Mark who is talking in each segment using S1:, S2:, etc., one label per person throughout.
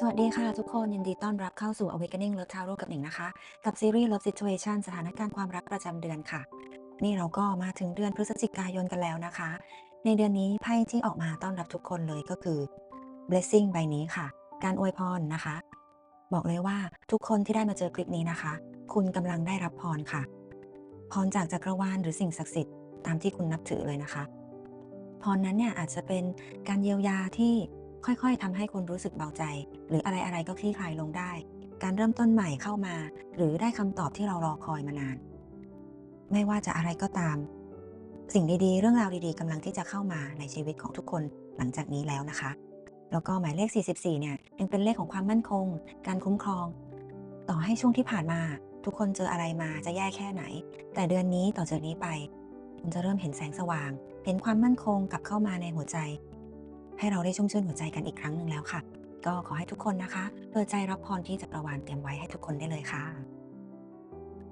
S1: สวัสดีค่ะทุกคนยินดีต้อนรับเข้าสู่ Awakening Love Tarot กับหนิงนะคะ กับซีรีส์ Love Situation สถานการณ์ความรักประจำเดือนค่ะ นี่เราก็มาถึงเดือนพฤศจิกายนกันแล้วนะคะ ในเดือนนี้ไพ่ที่ออกมาต้อนรับทุกคนเลยก็คือ Blessing ใบนี้ค่ะ การอวยพรนะคะ บอกเลยว่าทุกคนที่ได้มาเจอคลิปนี้นะคะ คุณกำลังได้รับพรค่ะ พรจากจักรวาลหรือสิ่งศักดิ์สิทธิ์ตามที่คุณนับถือเลยนะคะ พรนั้นเนี่ยอาจจะเป็นการเยียวยาที่ ค่อยๆทำให้คุณรู้สึกเบาใจ หรืออะไรๆก็คลี่คลายลงได้ การเริ่มต้นใหม่เข้ามา หรือได้คำตอบที่เรารอคอยมานาน ไม่ว่าจะอะไรก็ตาม สิ่งดีๆ เรื่องราวดีๆกำลังที่จะเข้ามาในชีวิตของทุกคนหลังจากนี้แล้วนะคะ แล้วก็หมายเลข 44 เนี่ยยังเป็นเลขของความมั่นคง การคุ้มครอง ต่อให้ช่วงที่ผ่านมา ทุกคนเจออะไรมาจะแย่แค่ไหน แต่เดือนนี้ต่อจากนี้ไป คุณจะเริ่มเห็นแสงสว่าง เห็นความมั่นคงกลับเข้ามาในหัวใจ ให้เราได้ชุ่มชื่นหัวใจกันอีกครั้งหนึ่งแล้วค่ะ ก็ขอให้ทุกคนนะคะเปิดใจรับพรที่จักรวาลเตรียมไว้ให้ทุกคนได้เลยค่ะ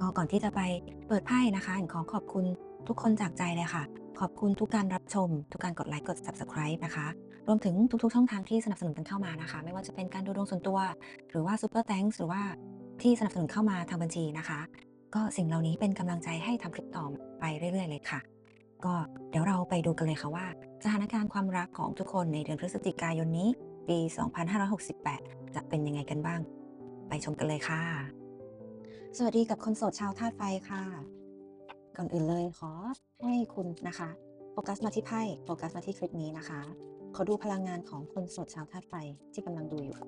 S1: ก็ก่อนที่จะไปเปิดไพ่นะคะหญิงขอขอบคุณทุกคนจากใจเลยค่ะ ขอบคุณทุกการรับชม ทุกการกดไลค์กด subscribe นะคะ รวมถึงทุกๆ ช่องทางที่สนับสนุนกันเข้ามานะคะ ไม่ว่าจะเป็นการดูดวงส่วนตัว หรือว่า super thanks หรือว่าที่สนับสนุนเข้ามาทางบัญชีนะคะ ก็สิ่งเหล่านี้เป็นกำลังใจให้ทำคลิปต่อไปเรื่อย ๆ เลยค่ะ ก็เดี๋ยวเราไปดูกันเลยค่ะว่า สถานการณ์ความรักของทุกคนในเดือนพฤศจิกายนนี้ ปี 2568 จะเป็นยังไงกันบ้าง ไปชมกันเลยค่ะ สวัสดีกับคนโสดชาวธาตุไฟค่ะ ก่อนอื่นเลยขอให้คุณนะคะโฟกัสมาที่ไพ่โฟกัสมาที่คลิปนี้นะคะ ขอดูพลังงานของคนโสดชาวธาตุไฟที่กำลังดูอยู่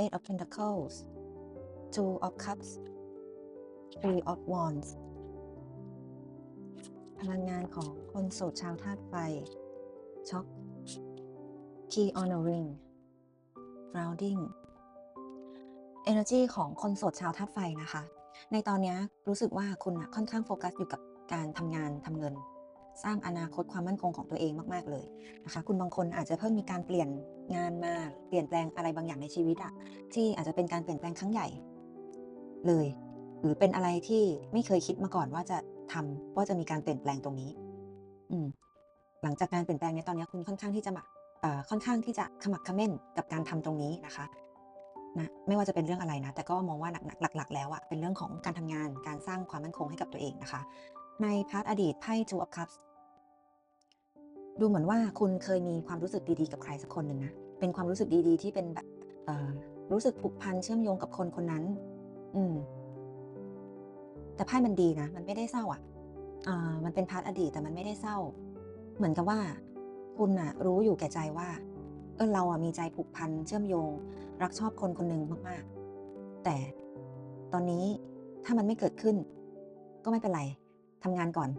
S1: Eight of Pentacles Two of Cups Three of Wands พลังงานของคนโสดชาวธาตุไฟ ช็อก Key on a ring grounding energy ของคนโสดชาวธาตุไฟนะคะ ในตอนนี้รู้สึกว่าคุณนะค่อนข้างโฟกัสอยู่กับการทำงานทำเงิน สร้างอนาคตความมั่นคงของตัวเองมาก ๆ เลยนะคะ คุณบางคนอาจจะเพิ่งมีการเปลี่ยนงานมาเปลี่ยนแปลงอะไรบางอย่างในชีวิตอะที่อาจจะเป็นการเปลี่ยนแปลงครั้งใหญ่เลย หรือเป็นอะไรที่ไม่เคยคิดมาก่อนว่าจะทำว่าจะมีการเปลี่ยนแปลงตรงนี้ อืมหลังจากการเปลี่ยนแปลงในตอนนี้คุณค่อนข้างที่จะมาค่อนข้างที่จะขมักเขม้นกับการทำตรงนี้นะคะนะไม่ว่าจะเป็นเรื่องอะไรนะ แต่ก็มองว่าหนักๆหลักๆแล้วอะเป็นเรื่องของการทำงานการสร้างความมั่นคงให้กับตัวเองนะคะ ในพาร์ทอดีตไพ่ Two of Cups ดูเหมือนว่าคุณเคยมีความรู้สึกดีๆกับใครสักคนหนึ่งนะเป็นความรู้สึกดีๆ ที่เป็นแบบรู้สึกผูกพันเชื่อมโยงกับคนคนนั้น อืม แต่ไพ่มันดีนะ มันไม่ได้เศร้าอะอ่ามันเป็นพาร์ทอดีตแต่มันไม่ได้เศร้า เหมือนกับว่า คุณน่ะรู้อยู่แก่ใจว่า เออเราอะมีใจผูกพันเชื่อมโยง รักชอบคนคนหนึ่งมากๆ แต่ตอนนี้ถ้ามันไม่เกิดขึ้น ก็ไม่เป็นไรทำงานก่อน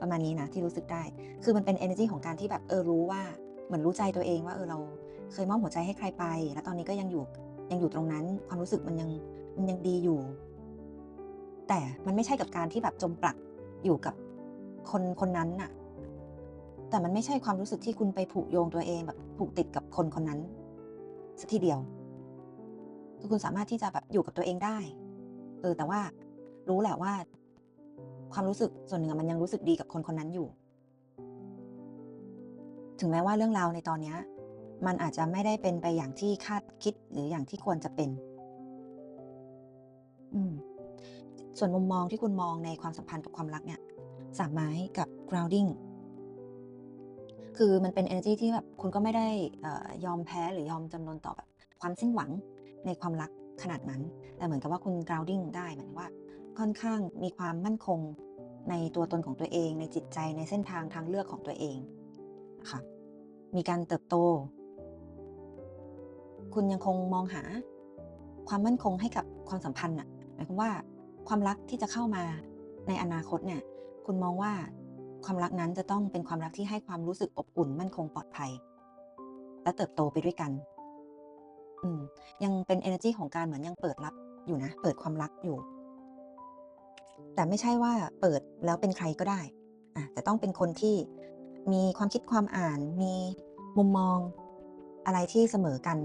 S1: ประมาณนี้นะที่รู้สึกได้ คือมันเป็น energy ของการที่แบบเออรู้ว่าเหมือนรู้ใจตัวเองว่าเออเราเคยมอบหัวใจให้ใครไป แล้วตอนนี้ก็ยังอยู่ยังอยู่ตรงนั้น ความรู้สึกมันยังมันยังดีอยู่ แต่มันไม่ใช่กับการที่แบบจมปลักอยู่กับคนคนนั้นน่ะ แต่มันไม่ใช่ความรู้สึกที่คุณไปผูกโยงตัวเองแบบผูกติดกับคนคนนั้นสักทีเดียวคือคุณสามารถที่จะแบบอยู่กับตัวเองได้ เออ แต่ว่ารู้แหละว่า ความรู้สึกส่วนหนึ่งมันยังรู้สึกดีกับคนคนนั้นอยู่ ถึงแม้ว่าเรื่องราวในตอนนี้มันอาจจะไม่ได้เป็นไปอย่างที่คาดคิดหรืออย่างที่ควรจะเป็น อืม ส่วนมุมมองที่คุณมองในความสัมพันธ์กับความรักเนี่ยสามไม้กับ grounding คือมันเป็น energy ที่แบบคุณก็ไม่ได้อ่อยอมแพ้หรือยอมจำนนต่อแบบความสิ้นหวังในความรักขนาดนั้น แต่เหมือนกับว่าคุณ grounding ได้หมายว่า ค่อนข้างมีความมั่นคงในตัวตนของตัวเอง ในจิตใจในเส้นทางทางเลือกของตัวเองนะคะมีการเติบโต คุณยังคงมองหาความมั่นคงให้กับความสัมพันธ์น่ะหมายความว่า ความรักที่จะเข้ามาในอนาคตเนี่ย คุณมองว่าความรักนั้นจะต้องเป็นความรักที่ให้ความรู้สึกอบอุ่นมั่นคงปลอดภัย และเติบโตไปด้วยกัน อืม ยังเป็น energy ของการเหมือนยังเปิดรับอยู่นะ เปิดความรักอยู่ แต่ไม่ใช่ว่าเปิดแล้วเป็นใครก็ได้อะแต่ต้องเป็นคนที่มีความคิดความอ่าน มีมุมมองอะไรที่เสมอกัน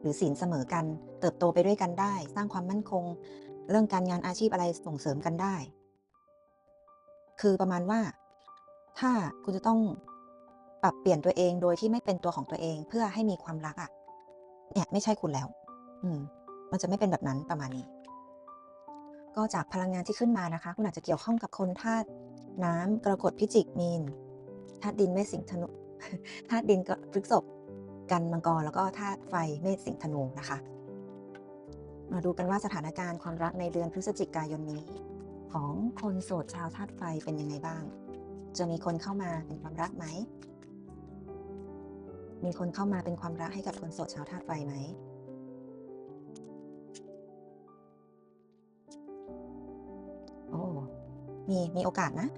S1: หรือศีลเสมอกัน เติบโตไปด้วยกันได้ สร้างความมั่นคง เรื่องการงานอาชีพอะไรส่งเสริมกันได้ คือประมาณว่า ถ้าคุณจะต้องปรับเปลี่ยนตัวเองโดยที่ไม่เป็นตัวของตัวเองเพื่อให้มีความรักอะเนี่ยไม่ใช่คุณแล้ว อืม มันจะไม่เป็นแบบนั้นประมาณนี้ ก็จากพลังงานที่ขึ้นมานะคะ คุณอาจจะเกี่ยวข้องกับคนธาตุน้ำกรกฎพิจิกมีนธาตุดินเมษสิงธนูธาตุดินก็พฤษภกันมังกรแล้วก็ธาตุไฟเมษสิงธนูนะคะ มาดูกันว่าสถานการณ์ความรักในเดือนพฤศจิกายนนี้ ของคนโสดชาวธาตุไฟเป็นยังไงบ้าง จะมีคนเข้ามาเป็นความรักไหม มีคนเข้ามาเป็นความรักให้กับคนโสดชาวธาตุไฟไหม โอ้ มีมีโอกาสนะ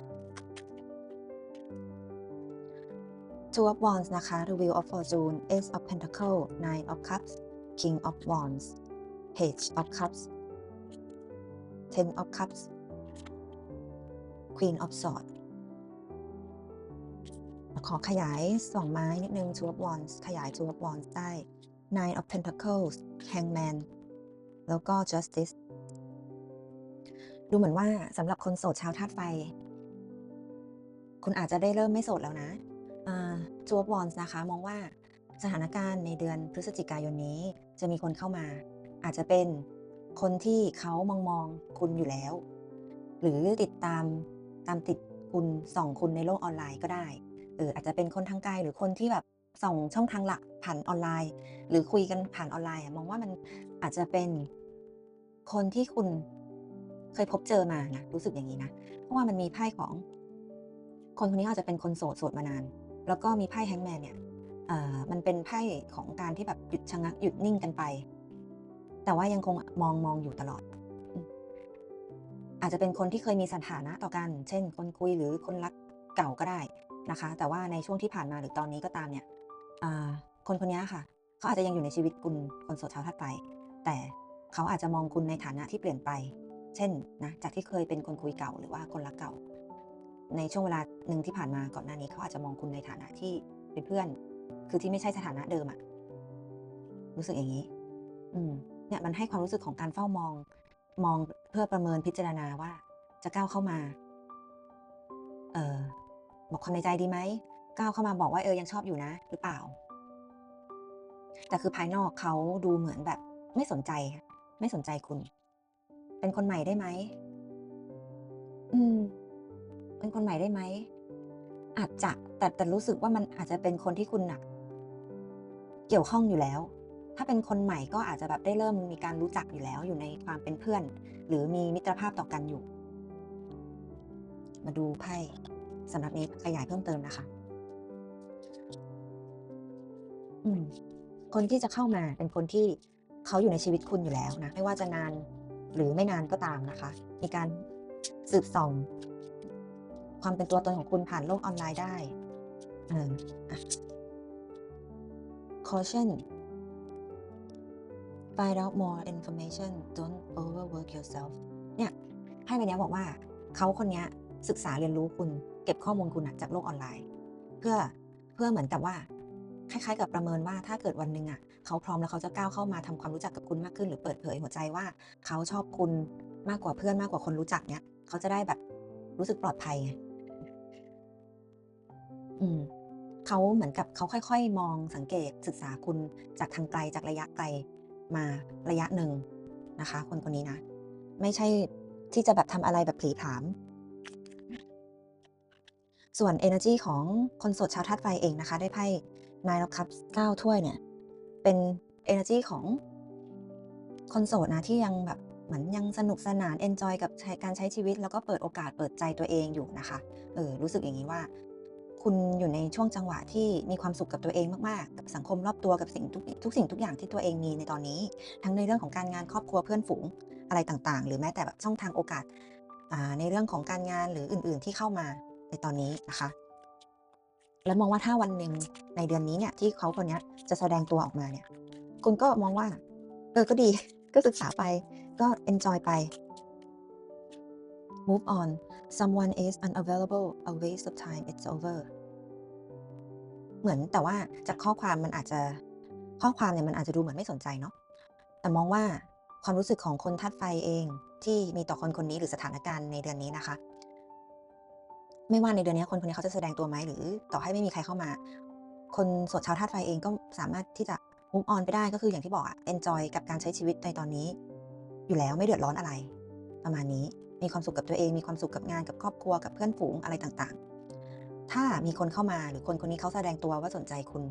S1: Two of Wands นะคะ The Wheel of Fortune Ace of Pentacle Nine of Cups King of Wands Page of Cups Ten of Cups Queen of Swords ขอขยายสองไม้นิดนึง Two of Wands ขยาย Two of Wands ได้ Nine of Pentacles Hangman แล้วก็ Justice ดูเหมือนว่าสำหรับคนโสดชาวธาตุไฟ คุณอาจจะได้เริ่มไม่โสดแล้วนะจูบวอนส์นะคะ มองว่าสถานการณ์ในเดือนพฤศจิกายนนี้จะมีคนเข้ามา อาจจะเป็นคนที่เขามองมองคุณอยู่แล้ว หรือติดตามตามติดคุณส่องคุณในโลกออนไลน์ก็ได้เอออาจจะเป็นคนทางไกลหรือคนที่แบบส่องช่องทางหลักผ่านออนไลน์ หรือคุยกันผ่านออนไลน์มองว่ามันอาจจะเป็นคนที่คุณเคยพบเจอมานะรู้สึกอย่างนี้นะเพราะว่ามันมีไพ่ของ คนคนนี้อาจจะเป็นคนโสดโสดมานาน แล้วก็มีไพ่แฮงแมนเนี่ยเออมันเป็นไพ่ของการที่แบบหยุดชะงักหยุดนิ่งกันไป แต่ว่ายังคงมองมองอยู่ตลอด อาจจะเป็นคนที่เคยมีสถานะต่อกัน เช่น คนคุยหรือคนรักเก่าก็ได้นะคะ แต่ว่าในช่วงที่ผ่านมาหรือตอนนี้ก็ตามเนี่ยคนคนนี้ค่ะ เขาอาจจะยังอยู่ในชีวิตคุณคนโสดชาวถัดไป แต่เขาอาจจะมองคุณในฐานะที่เปลี่ยนไป เช่นนะจากที่เคยเป็นคนคุยเก่าหรือว่าคนรักเก่า ในช่วงเวลาหนึ่งที่ผ่านมาก่อนหน้านี้เขาอาจจะมองคุณในฐานะที่เป็นเพื่อน คือที่ไม่ใช่สถานะเดิมอะรู้สึกอย่างนี้ อืม เนี่ยมันให้ความรู้สึกของการเฝ้ามอง มองเพื่อประเมินพิจารณาว่า จะก้าวเข้ามา เออบอกความในใจดีไหมก้าวเข้ามาบอกว่าเออยังชอบอยู่นะ หรือเปล่า แต่คือภายนอกเขาดูเหมือนแบบไม่สนใจ ไม่สนใจคุณ เป็นคนใหม่ได้ไหมอืม เป็นคนใหม่ได้ไหมอาจจะแต่แต่รู้สึกว่ามันอาจจะเป็นคนที่คุณน่ะเกี่ยวข้องอยู่แล้ว ถ้าเป็นคนใหม่ก็อาจจะแบบได้เริ่มมีการรู้จักอยู่แล้วอยู่ในความเป็นเพื่อน หรือมีมิตรภาพต่อกันอยู่ มาดูไพ่สำหรับนี้ขยายเพิ่มเติมนะคะอืมคนที่จะเข้ามาเป็นคนที่เขาอยู่ในชีวิตคุณอยู่แล้วนะ ไม่ว่าจะนานหรือไม่นานก็ตามนะคะ มีการสืบส่อง ความเป็นตัวตนของคุณผ่านโลกออนไลน์ได้ เอออะ caution find out more information don't overwork yourself เนี่ยไพ่ใบนี้ยบอกว่าเขาคนนี้ศึกษาเรียนรู้คุณ เก็บข้อมูลคุณจากโลกออนไลน์ เพื่อเพื่อเหมือนกับว่า คล้ายๆ กับประเมินว่าถ้าเกิดวันหนึ่งอะเขาพร้อมแล้วเขาจะก้าวเข้ามาทำความรู้จักกับคุณมากขึ้น หรือเปิดเผยหัวใจว่าเขาชอบคุณมากกว่าเพื่อนมากกว่าคนรู้จักเนี้ยเขาจะได้แบบรู้สึกปลอดภัยไงอืมเขาเหมือนกับเขาค่อย ๆ มองสังเกตศึกษาคุณจากทางไกลจากระยะไกล มาระยะหนึ่งนะคะ คนคนนี้นะ ไม่ใช่ที่จะแบบทำอะไรแบบผลีผลาม ส่วน energy ของคนโสดชาวธาตุไฟเองนะคะ ได้ไพ่ Nine of Cups 9ถ้วยเนี่ย เป็น energy ของคนโสดนะที่ยังแบบเหมือนยังสนุกสนาน enjoy กับใช้การใช้ชีวิต แล้วก็เปิดโอกาสเปิดใจตัวเองอยู่นะคะ เออรู้สึกอย่างนี้ว่า คุณอยู่ในช่วงจังหวะที่มีความสุขกับตัวเองมากๆ กับสังคมรอบตัวกับสิ่งทุกทุกสิ่งทุกอย่างที่ตัวเองมีในตอนนี้ ทั้งในเรื่องของการงานครอบครัวเพื่อนฝูงอะไรต่างๆ หรือแม้แต่แบบช่องทางโอกาสในเรื่องของการงานหรืออื่นๆที่เข้ามาในตอนนี้นะคะ แล้วมองว่าถ้าวันหนึ่งในเดือนนี้เนี่ยที่เขาคนนี้จะแสดงตัวออกมาเนี่ยคุณก็มองว่า เออก็ดีก็ศึกษาไปก็ enjoy ไป move on someone is unavailable a waste of time it's over เหมือนแต่ว่าจากข้อความมันอาจจะข้อความเนี่ยมันอาจจะดูเหมือนไม่สนใจเนาะแต่มองว่าความรู้สึกของคนธาตุไฟเองที่มีต่อคนคนนี้หรือสถานการณ์ในเดือนนี้นะคะ ไม่ว่าในเดือนนี้คนคนนี้เขาจะแสดงตัวไหมหรือ ต่อให้ไม่มีใครเข้ามา คนสดชาวธาตุไฟเองก็สามารถที่จะ move on ไปได้ก็คืออย่างที่บอกอะ enjoy กับการใช้ชีวิตในตอนนี้ อยู่แล้วไม่เดือดร้อนอะไร ประมาณนี้มีความสุขกับตัวเองมีความสุขกับงานกับครอบครัวกับเพื่อนฝูงอะไรต่างๆ ถ้ามีคนเข้ามาหรือคนคนนี้เขาแสดงตัวว่าสนใจคุณ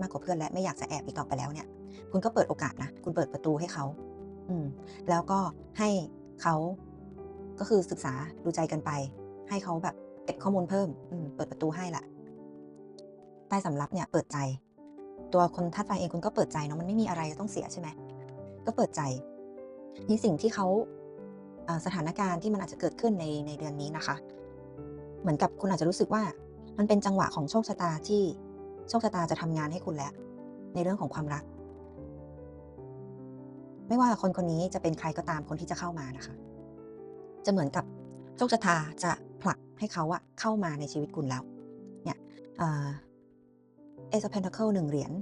S1: มากกว่าเพื่อนและไม่อยากจะแอบอีกต่อไปแล้วเนี่ย คุณก็เปิดโอกาสนะ คุณเปิดประตูให้เขา อืม แล้วก็ให้เขาก็คือศึกษาดูใจกันไป ให้เขาแบบเก็บข้อมูลเพิ่ม อืม เปิดประตูให้ละใต้สำรับเนี่ย เปิดใจ ตัวคนทัดไฟเองคุณก็เปิดใจเนาะ มันไม่มีอะไรจะต้องเสียใช่ไหม ก็เปิดใจ นี่สิ่งที่เขาสถานการณ์ที่มันอาจจะเกิดขึ้นในในเดือนนี้นะคะ เหมือนกับคุณอาจจะรู้สึกว่า มันเป็นจังหวะของโชคชะตาที่โชคชะตาจะทำงานให้คุณแล้ว ในเรื่องของความรัก ไม่ว่าคนคนนี้จะเป็นใครก็ตามคนที่จะเข้ามานะคะ จะเหมือนกับโชคชะตาจะผลักให้เขาอะเข้ามาในชีวิตคุณแล้ว เนี่ยเอสเพนทาเคิลหนึ่งเหรียญ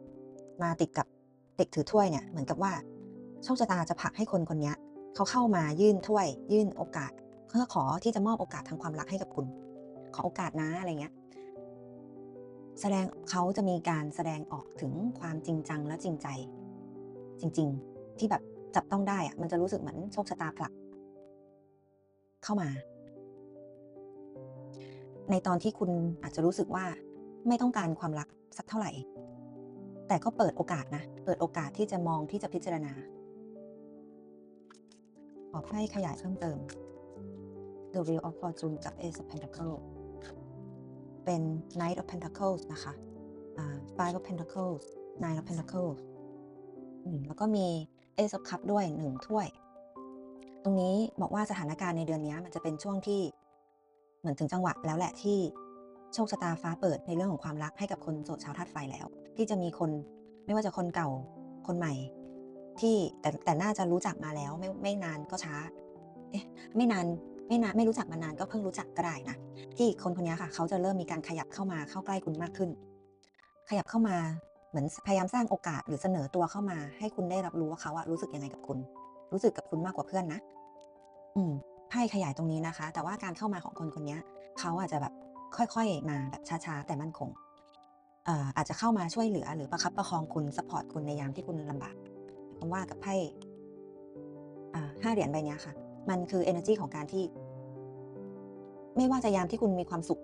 S1: มาติดกับเด็กถือถ้วยเนี่ยเหมือนกับว่าโชคชะตาจะผลักให้คนคนนี้เขาเข้ามายื่นถ้วย ยื่นโอกาส เพื่อขอที่จะมอบโอกาสทางความรักให้กับคุณ ขอโอกาสนะอะไรเงี้ยแสดงเขาจะมีการแสดงออกถึงความจริงจังและจริงใจ จริง ๆ ที่แบบจับต้องได้อะมันจะรู้สึกเหมือนโชคชะตาผลัก เข้ามา ในตอนที่คุณอาจจะรู้สึกว่าไม่ต้องการความรักสักเท่าไหร่ แต่ก็เปิดโอกาสนะ เปิดโอกาสที่จะมองที่จะพิจารณาขอให้ขยายเพิ่มเติม The Wheel of Fortune กับ Ace of Pentacles เป็น Knight of Pentacles นะคะอ่า Five of Pentacles Nine of Pentacles แล้วก็มี Ace of Cup ด้วยหนึ่งถ้วย ตรงนี้บอกว่าสถานการณ์ในเดือนนี้มันจะเป็นช่วงที่เหมือนถึงจังหวะแล้วแหละที่โชคชะตาฟ้าเปิดในเรื่องของความรักให้กับคนโสดชาวธาตุไฟแล้ว ที่จะมีคนไม่ว่าจะคนเก่าคนใหม่ ที่แต่แต่น่าจะรู้จักมาแล้วไม่ไม่นานก็ช้า เอ๊ะไม่นาน ไม่นานไม่รู้จักมานานก็เพิ่งรู้จักก็ได้นะที่คนคนนี้ค่ะ เขาจะเริ่มมีการขยับเข้ามาเข้าใกล้คุณมากขึ้น ขยับเข้ามาเหมือนพยายามสร้างโอกาสหรือเสนอตัวเข้ามา ให้คุณได้รับรู้ว่าเขาอะรู้สึกยังไงกับคุณ รู้สึกกับคุณมากกว่าเพื่อนนะ อืมไพ่ขยายตรงนี้นะคะ แต่ว่าการเข้ามาของคนคนนี้เขาอาจจะแบบค่อยๆมาแบบช้าๆแต่มั่นคงเอ่ออาจจะเข้ามาช่วยเหลือหรือประคับประคองคุณสปอร์ตคุณในยามที่คุณลำบากผมว่ากับไพ่ห้าเหรียญใบนี้ค่ะ มันคือ energy ของการที่ ไม่ว่าจะยามที่คุณมีความสุข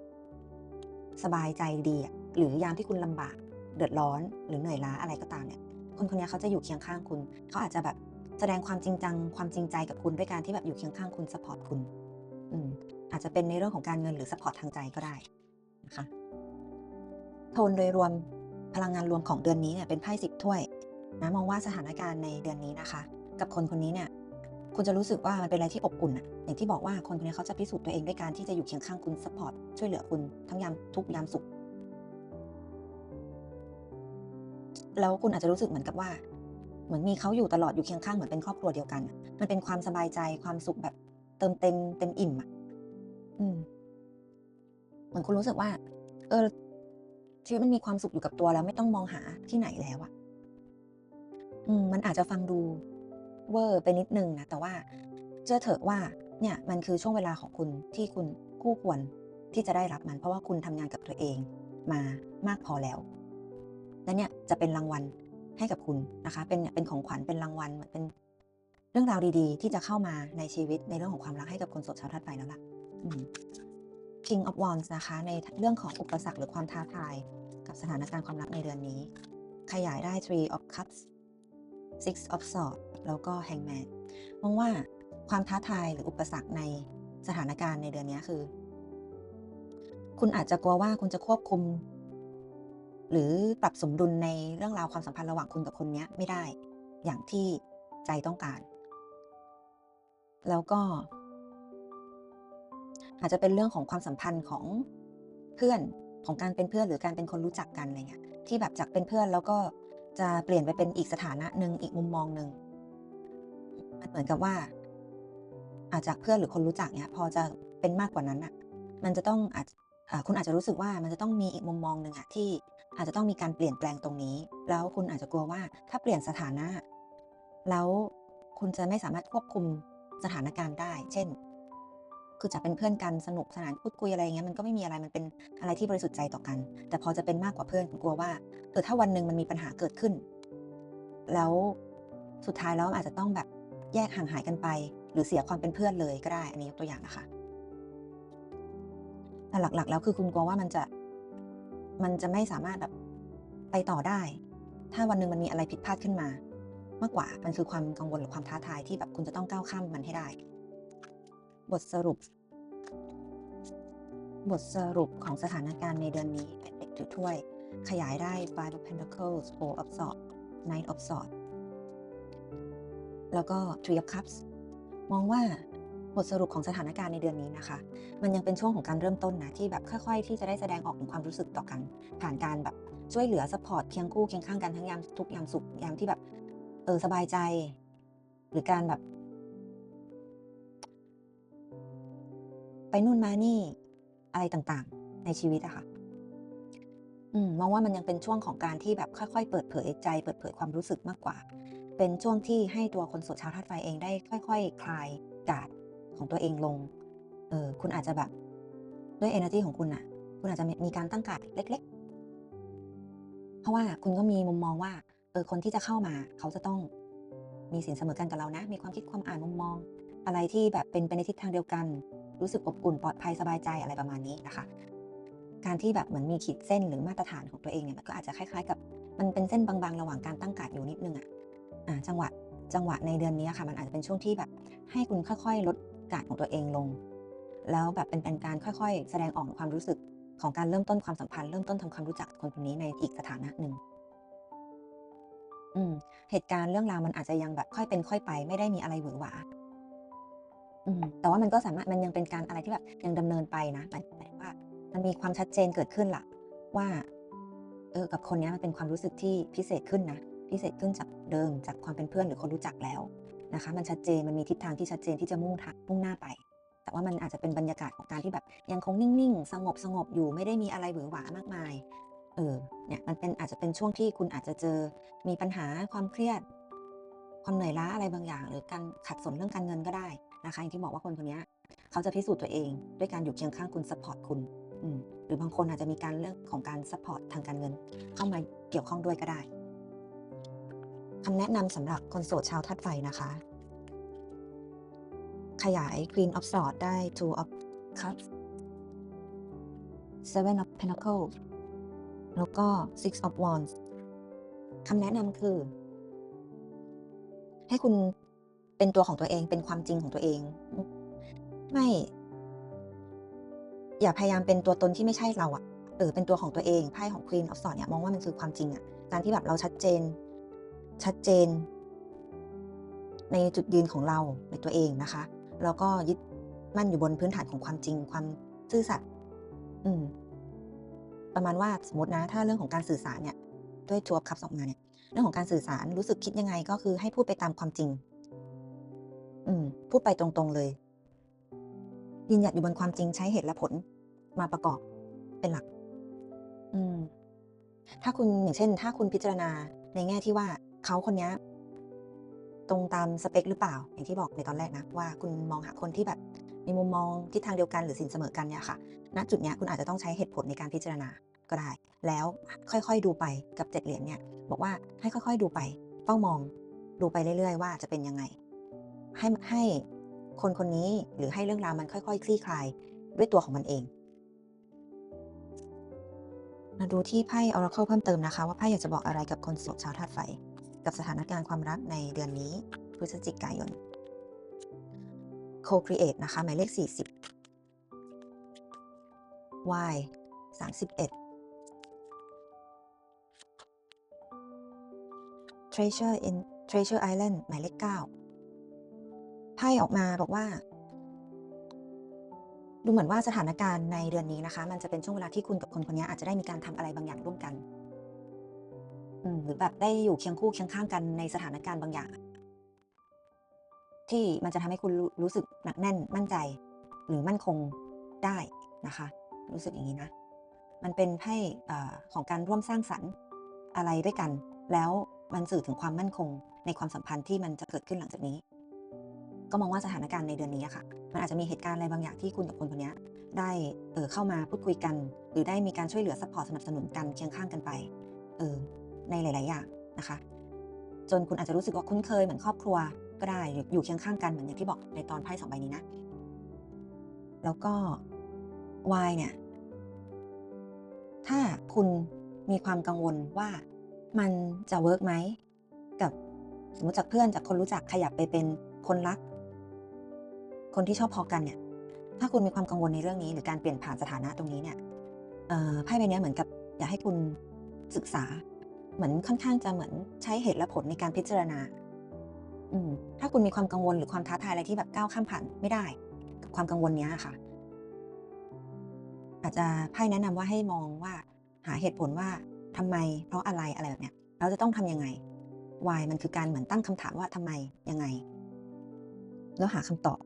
S1: สบายใจดีหรือยามที่คุณลำบาก เดือดร้อน หรือเหนื่อยล้าอะไรก็ตามเนี่ย คนคนนี้เขาจะอยู่เคียงข้างคุณ เขาอาจจะแบบแสดงความจริงจังความจริงใจกับคุณด้วยการที่แบบอยู่เคียงข้างคุณสปอร์ตคุณอืมอาจจะเป็นในเรื่องของการเงินหรือสปอร์ตทางใจก็ได้นะคะโทนโดยรวมพลังงานรวมของเดือนนี้เนี่ยเป็นไพ่สิบถ้วยนะมองว่าสถานการณ์ในเดือนนี้นะคะ กับคนคนนี้เนี่ย คุณจะรู้สึกว่ามันเป็นอะไรที่อบอุ่นอะอย่างที่บอกว่าคนคนนี้เขาจะพิสูจน์ตัวเองด้วยการที่จะอยู่เคียงข้างคุณสปอร์ตช่วยเหลือคุณทั้งยามทุกข์ยามสุข แล้วคุณอาจจะรู้สึกเหมือนกับว่า เหมือนมีเขาอยู่ตลอดอยู่เคียงข้างเหมือนเป็นครอบครัวเดียวกันอะมันเป็นความสบายใจความสุขแบบ เติมเต็มเต็มอิ่มอะอืมเหมือนคุณรู้สึกว่า เออชีวิตมันมีความสุขอยู่กับตัวแล้วไม่ต้องมองหาที่ไหนแล้วอะอืม มันอาจจะฟังดู เวอร์ไปนิดนึงนะ แต่ว่าเชื่อเถอะว่าเนี่ยมันคือช่วงเวลาของคุณที่คุณคู่ควรที่จะได้รับมัน เพราะว่าคุณทำงานกับตัวเองมามากพอแล้ว และเนี่ยจะเป็นรางวัลให้กับคุณนะคะ เป็นเนี่ยเป็นของขวัญเป็นรางวัลเหมือนเป็นเรื่องราวดีๆ ที่จะเข้ามาในชีวิตในเรื่องของความรักให้กับคนโสดชาวธาตุไฟแล้วล่ะ King of Wands นะคะในเรื่องของอุปสรรคหรือความท้าทาย กับสถานการณ์ความรักในเดือนนี้ ขยายได้ Three of Cups Six of Swords แล้วก็ Hangman มองว่าความท้าทายหรืออุปสรรคในสถานการณ์ในเดือนนี้คือ คุณอาจจะกลัวว่าคุณจะควบคุม หรือปรับสมดุลในเรื่องราวความสัมพันธ์ระหว่างคุณกับคนนี้ไม่ได้ อย่างที่ใจต้องการ แล้วก็ อาจจะเป็นเรื่องของความสัมพันธ์ของเพื่อนของการเป็นเพื่อนหรือการเป็นคนรู้จักกันอะไรเงี้ยที่แบบจากเป็นเพื่อนแล้วก็ จะเปลี่ยนไปเป็นอีกสถานะหนึ่งอีกมุมมองหนึ่งมันเหมือนกับว่า อาจจากเพื่อนหรือคนรู้จักเนี่ยพอจะเป็นมากกว่านั้นอะ มันจะต้องอาจคุณอาจจะรู้สึกว่ามันจะต้องมีอีกมุมมองหนึ่งอะที่อาจจะต้องมีการเปลี่ยนแปลงตรงนี้ แล้วคุณอาจจะกลัวว่าถ้าเปลี่ยนสถานะ แล้วคุณจะไม่สามารถควบคุมสถานการณ์ได้ เช่น คือจากเป็นเพื่อนกันสนุกสนานพูดคุยอะไรอย่างเงี้ยมันก็ไม่มีอะไรมันเป็นอะไรที่บริสุทธิ์ใจต่อกัน แต่พอจะเป็นมากกว่าเพื่อนคุณกลัวว่าเออถ้าวันหนึ่งมันมีปัญหาเกิดขึ้น แล้วสุดท้ายแล้วอาจจะต้องแบบแยกห่างหายกันไป หรือเสียความเป็นเพื่อนเลยก็ได้ อันนี้ยกตัวอย่างนะคะแต่หลักๆ แล้วคือคุณกลัวว่ามันจะมันจะไม่สามารถแบบไปต่อได้ ถ้าวันหนึ่งมันมีอะไรผิดพลาดขึ้นมา มากกว่ามันคือความกังวลหรือความท้าทายที่แบบคุณจะต้องก้าวข้ามมันให้ได้ บทสรุป บทสรุปของสถานการณ์ในเดือนนี้เป็นเด็กถือถ้วย ขยายได้ Five of Pentacles Four of Swords Knight of Swords แล้วก็ Three of Cups มองว่าบทสรุปของสถานการณ์ในเดือนนี้นะคะ มันยังเป็นช่วงของการเริ่มต้นนะที่แบบค่อย ๆ ที่จะได้แสดงออกถึงความรู้สึกต่อกัน ผ่านการแบบช่วยเหลือสปอร์ตเคียงคู่เคียงข้างกันทั้งยามทุกยามสุขยามที่แบบเออสบายใจ หรือการแบบ นู่นมานี่อะไรต่างๆ ในชีวิตอะค่ะอืมมองว่ามันยังเป็นช่วงของการที่แบบค่อยๆ เปิดเผยใจ เปิดเผยความรู้สึกมากกว่า เป็นช่วงที่ให้ตัวคนโสดชาวธาตุไฟเองได้ค่อยๆคลายกาดของตัวเองลง เออคุณอาจจะแบบด้วย energy ของคุณอะคุณอาจจะมีการตั้งการดเล็ก ๆ เพราะว่าคุณก็มีมุมมองว่า เออคนที่จะเข้ามาเขาจะต้องมีสินเสมอกันกับเรานะ มีความคิดความอ่านมุมมอง อะไรที่แบบเป็นไปในทิศทางเดียวกัน รู้สึกอบอุ่นปลอดภัยสบายใจอะไรประมาณนี้นะคะ การที่แบบเหมือนมีขีดเส้นหรือมาตรฐานของตัวเองเนี่ยมันก็อาจจะคล้ายๆกับมันเป็นเส้นบางๆ ระหว่างการตั้งการดอยู่นิดนึงอะอ่าจังหวะจังหวะในเดือนนี้ค่ะ มันอาจจะเป็นช่วงที่แบบให้คุณค่อยๆ ลดการดของตัวเองลง แล้วแบบเป็นเป็นการค่อยๆ แสดงออกความรู้สึกของการเริ่มต้นความสัมพันธ์เริ่มต้นทำความรู้จักคนคนนี้ในอีกสถานะหนึ่งอืมเหตุการณ์เรื่องราวมันอาจจะยังแบบค่อยเป็นค่อยไป ไม่ได้มีอะไรหวือหวา แต่ว่ามันก็สามารถมันยังเป็นการอะไรที่แบบยังดำเนินไปนะหมายหมายว่า มันมีความชัดเจนเกิดขึ้นละว่าเออกับคนนี้มันเป็นความรู้สึกที่พิเศษขึ้นนะพิเศษขึ้นจากเดิมจากความเป็นเพื่อนหรือคนรู้จักแล้วนะคะ มันชัดเจนมันมีทิศทางที่ชัดเจนที่จะมุ่งทางมุ่งหน้าไป แต่ว่ามันอาจจะเป็นบรรยากาศของการที่แบบยังคงนิ่งๆ สงบสงบอยู่ไม่ได้มีอะไรหวือหวามากมายเออเนี่ยมันเป็นอาจจะเป็นช่วงที่คุณอาจจะเจอมีปัญหาความเครียด ความเหนื่อยล้าอะไรบางอย่าง หรือการขัดสนเรื่องการเงินก็ได้ นะคะอย่างที่บอกว่าคนคนนี้เขาจะพิสูจน์ตัวเองด้วยการอยู่เคียงข้างคุณซัพพอร์ตคุณหรือบางคนอาจจะมีการเรื่องของการซัพพอร์ตทางการเงิน เข้ามาเกี่ยวข้องด้วยก็ได้คำแนะนำสำหรับคนโสดชาวธาตุไฟนะคะ ขยาย Queen of Swords ได้ Two of Cups Seven of Pentacles แล้วก็ Six of Wands คำแนะนำคือ ให้คุณ เป็นตัวของตัวเองเป็นความจริงของตัวเอง ไม่ อย่าพยายามเป็นตัวตนที่ไม่ใช่เราอะเออเป็นตัวของตัวเองไพ่ของ Queen of Swords เนี่ยมองว่ามันคือความจริงอะการที่แบบเราชัดเจน ชัดเจน ในจุดยืนของเราในตัวเองนะคะ แล้วก็ยึดมั่นอยู่บนพื้นฐานของความจริง ความซื่อสัตย์อืม ประมาณว่าสมมตินะ ถ้าเรื่องของการสื่อสารเนี่ย ด้วยทัวร์คับออกมาเนี่ย เรื่องของการสื่อสารรู้สึกคิดยังไงก็คือให้พูดไปตามความจริง อืม พูดไปตรงๆเลยยืนหยัดอยู่บนความจริงใช้เหตุและผลมาประกอบเป็นหลัก อืม ถ้าคุณอย่างเช่น ถ้าคุณพิจารณาในแง่ที่ว่าเขาคนนี้ตรงตามสเปคหรือเปล่า อย่างที่บอกในตอนแรกนะ ว่าคุณมองหาคนที่แบบมีมุมมองทิศทางเดียวกันหรือสินเสมอกันเนี่ยค่ะ ณ จุดเนี้ยคุณอาจจะต้องใช้เหตุผลในการพิจารณาก็ได้ แล้วค่อยๆดูไปกับเจ็ดเหรียญเนี่ย บอกว่าให้ค่อยๆดูไป เฝ้ามอง ดูไปเรื่อยๆ ว่าจะเป็นยังไง ให้ให้คนคนนี้หรือให้เรื่องราวมันค่อยๆคลี่คลายด้วยตัวของมันเอง มาดูที่ไพ่ Oracle เพิ่มเติมนะคะ ว่าไพ่อยากจะบอกอะไรกับคนโสดชาวธาตุไฟ กับสถานการณ์ความรักในเดือนนี้พฤศจิกายน Co-create นะคะ หมายเลข 40 Y 31 Treasure in Treasure Island หมายเลข 9 ไพ่ออกมาบอกว่า ดูเหมือนว่าสถานการณ์ในเดือนนี้นะคะ มันจะเป็นช่วงเวลาที่คุณกับคนคนนี้อาจจะได้มีการทำอะไรบางอย่างร่วมกันหรือแบบได้อยู่เคียงคู่เคียงข้างกันในสถานการณ์บางอย่าง ที่มันจะทำให้คุณรู้รู้สึกหนักแน่นมั่นใจ หรือมั่นคงได้นะคะ รู้สึกอย่างนี้นะ มันเป็นไพ่ของการร่วมสร้างสรรค์อะไรด้วยกัน แล้วมันสื่อถึงความมั่นคงในความสัมพันธ์ที่มันจะเกิดขึ้นหลังจากนี้ ก็มองว่าสถานการณ์ในเดือนนี้ค่ะ มันอาจจะมีเหตุการณ์อะไรบางอย่างที่คุณกับคนคนนี้ได้เออเข้ามาพูดคุยกัน หรือได้มีการช่วยเหลือซัพพอร์ตสนับสนุนกันเคียงข้างกันไปเออในหลาย ๆ อย่างนะคะ จนคุณอาจจะรู้สึกว่าคุ้นเคยเหมือนครอบครัวก็ได้อยู่เคียงข้างกันเหมือนอย่างที่บอกในตอนไพ่สองใบนี้นะ แล้วก็ Y เนี่ย ถ้าคุณมีความกังวลว่ามันจะเวิร์กไหมกับสมมติจากเพื่อนจากคนรู้จักขยับไปเป็นคนรัก คนที่ชอบพอกันเนี่ย ถ้าคุณมีความกังวลในเรื่องนี้ หรือการเปลี่ยนผ่านสถานะตรงนี้เนี่ยไพ่ใบนี้เหมือนกับอยากให้คุณศึกษา เหมือนค่อนข้างจะเหมือนใช้เหตุและผลในการพิจารณาอืมถ้าคุณมีความกังวลหรือความท้าทายอะไรที่แบบก้าวข้ามผ่านไม่ได้ กับความกังวลเนี้ยค่ะ อาจจะไพ่แนะนำว่าให้มองว่า หาเหตุผลว่าทำไม เพราะอะไรอะไรแบบเนี้ยเราจะต้องทำยังไง why มันคือการเหมือนตั้งคำถามว่าทำไมยังไง แล้วหาคำตอบ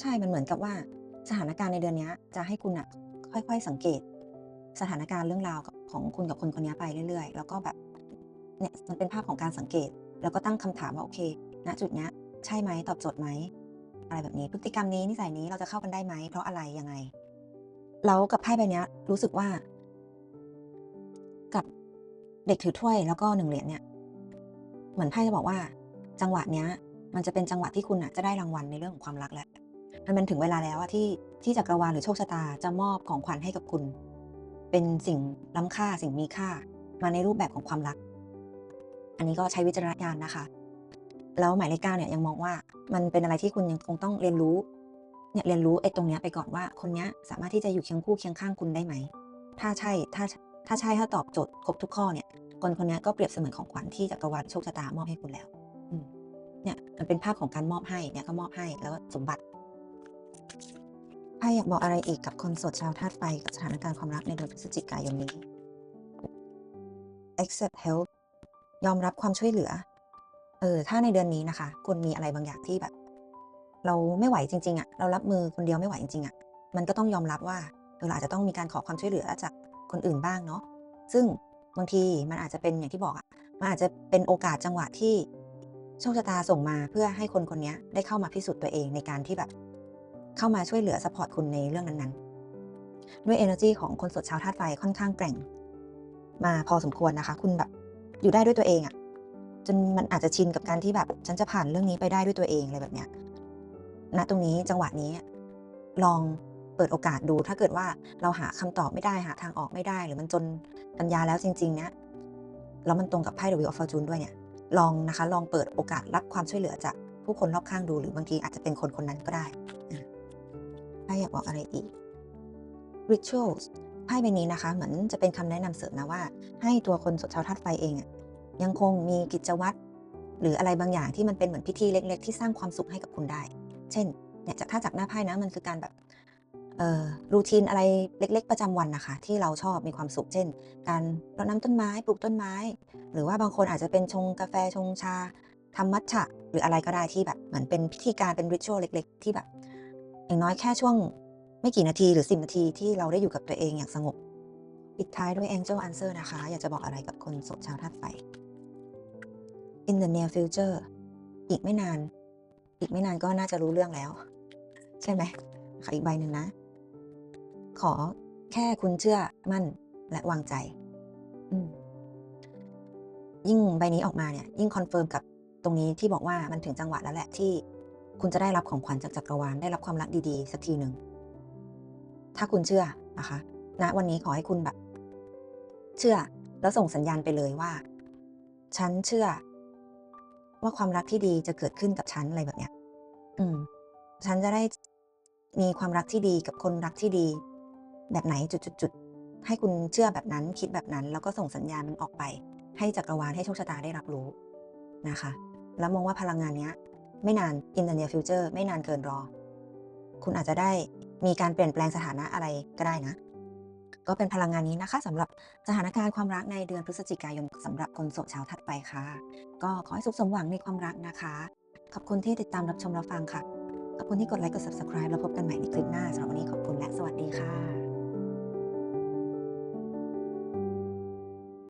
S1: ใช่มันเหมือนกับว่าสถานการณ์ในเดือนนี้จะให้คุณอะค่อยๆสังเกต สถานการณ์เรื่องราวของคุณกับคนคนนี้ไปเรื่อย ๆ แล้วก็แบบเนี่ยมันเป็นภาพของการสังเกต แล้วก็ตั้งคำถามว่าโอเคณจุดเนี้ยใช่ไหมตอบโจทย์ไหมอะไรแบบนี้พฤติกรรมนี้นิสัยนี้เราจะเข้ากันได้ไหมเพราะอะไรยังไงแล้วกับไพ่ใบนี้รู้สึกว่า กับเด็กถือถ้วยแล้วก็หนึ่งเหรียญเนี่ย เหมือนไพ่จะบอกว่า จังหวะเนี้ย มันจะเป็นจังหวะที่คุณอะจะได้รางวัลในเรื่องของความรักแล้ว มันเป็นถึงเวลาแล้วที่ที่จักรวาลหรือโชคชะตาจะมอบของขวัญให้กับคุณ เป็นสิ่งล้ำค่าสิ่งมีค่า มาในรูปแบบของความรัก อันนี้ก็ใช้วิจารณญาณนะคะ แล้วหมายเลขเก้าเนี่ยยังมองว่ามันเป็นอะไรที่คุณยังคงต้องเรียนรู้เนี่ยเรียนรู้ไอ้ตรงเนี้ยไปก่อนว่าคนเนี้ยสามารถที่จะอยู่เคียงคู่เคียงข้างคุณได้ไหม ถ้าใช่ถ้าถ้าใช่ถ้าตอบโจทย์ครบทุกข้อเนี่ยคนคนนี้ก็เปรียบเสมือนของขวัญที่จักรวาลโชคชะตา มอบให้คุณแล้วเนี่ยมันเป็นภาพของการมอบให้เนี่ยก็มอบให้แล้วสมบัติ ไพ่อยากบอกอะไรอีกกับคนโสดชาวธาตุไฟกับสถานการณ์ความรักในเดือนพฤศจิกายนนี้ accept help ยอมรับความช่วยเหลือ เออ ถ้าในเดือนนี้นะคะ คุณมีอะไรบางอย่างที่แบบ เราไม่ไหวจริง ๆอะเรารับมือคนเดียวไม่ไหวจริงๆอะมันก็ต้องยอมรับว่าเออเราอาจจะต้องมีการขอความช่วยเหลือจากคนอื่นบ้างเนาะ ซึ่งบางทีมันอาจจะเป็นอย่างที่บอกอะมันอาจจะเป็นโอกาสจังหวะที่โชคชะตาส่งมาเพื่อให้คนคนนี้ได้เข้ามาพิสูจน์ตัวเองในการที่แบบ เข้ามาช่วยเหลือสปอร์ตคุณในเรื่องนั้นๆ ด้วย energy ของคนสดชาวธาตุไฟค่อนข้างแกร่ง มาพอสมควรนะคะ คุณแบบอยู่ได้ด้วยตัวเองอะจนมันอาจจะชินกับการที่แบบฉันจะผ่านเรื่องนี้ไปได้ด้วยตัวเองอะไรแบบเนี้ยณตรงนี้จังหวะนี้ ลองเปิดโอกาสดู ถ้าเกิดว่าเราหาคำตอบไม่ได้หาทางออกไม่ได้ หรือมันจนปัญญาแล้วจริงๆเนี้ยแล้วมันตรงกับไพ่ The Wheel of Fortune ด้วยเนี่ย ลองนะคะ ลองเปิดโอกาสรับความช่วยเหลือจากผู้คนรอบข้างดู หรือบางทีอาจจะเป็นคนคนนั้นก็ได้ พ่อยากบอกอะไรอีก rituals ไพ่ใบนี้นะคะ เหมือนจะเป็นคำแนะนำเสริมนะว่า ให้ตัวคนสดชาวธาตุไฟเองอะยังคงมีกิจวัตรหรืออะไรบางอย่างที่มันเป็นเหมือนพิธีเล็ก ๆ ที่สร้างความสุขให้กับคุณได้ เช่นเนี่ยจากถ้าจากหน้าไพ่นะมันคือการแบบเอ่อรูทีนอะไรเล็ก ๆ ประจำวันนะคะ ที่เราชอบมีความสุข เช่น การรดน้ำต้นไม้ปลูกต้นไม้ หรือว่าบางคนอาจจะเป็นชงกาแฟชงชาทำมัทฉะหรืออะไรก็ได้ที่แบบเหมือนเป็นพิธีการเป็นริชวลเล็ก ๆ ที่แบบ อย่างน้อยแค่ช่วงไม่กี่นาทีหรือ 10 นาทีที่เราได้อยู่กับตัวเองอย่างสงบ ปิดท้ายด้วย Angel Answer นะคะ อยากจะบอกอะไรกับคนสดชาวธาตุไฟ in the near future อีกไม่นาน อีกไม่นานก็น่าจะรู้เรื่องแล้ว ใช่ไหมค่ะอีกใบหนึ่งนะ ขอแค่คุณเชื่อมั่นและวางใจ ยิ่งใบนี้ออกมาเนี่ย ยิ่งคอนเฟิร์มกับตรงนี้ที่บอกว่ามันถึงจังหวะแล้วแหละที่ คุณจะได้รับของขวัญจากจักรวาลได้รับความรักดีๆ สักทีหนึ่ง ถ้าคุณเชื่อนะคะณนะวันนี้ขอให้คุณแบบ เชื่อแล้วส่งสัญญาณไปเลยว่า ฉันเชื่อ ว่าความรักที่ดีจะเกิดขึ้นกับฉันอะไรแบบเนี้ย อืม ฉันจะได้มีความรักที่ดีกับคนรักที่ดี แบบไหนจุดๆๆให้คุณเชื่อแบบนั้น คิดแบบนั้น แล้วก็ส่งสัญญาณมันออกไป ให้จักรวาลให้โชคชะตาได้รับรู้นะคะ แล้วมองว่าพลังงานเนี้ย ไม่นาน in the near future ไม่นานเกินรอ คุณอาจจะได้มีการเปลี่ยนแปลงสถานะอะไรก็ได้นะ ก็เป็นพลังงานนี้นะคะสำหรับสถานการณ์ความรักในเดือนพฤศจิกายนสำหรับคนโสดชาวถัดไปค่ะ ก็ขอให้สุขสมหวังในความรักนะคะ ขอบคุณที่ติดตามรับชมรับฟังค่ะ ขอบคุณที่กดไลค์กด subscribe แล้วพบกันใหม่ในคลิปหน้าสำหรับวันนี้ขอบคุณและสวัสดีค่ะ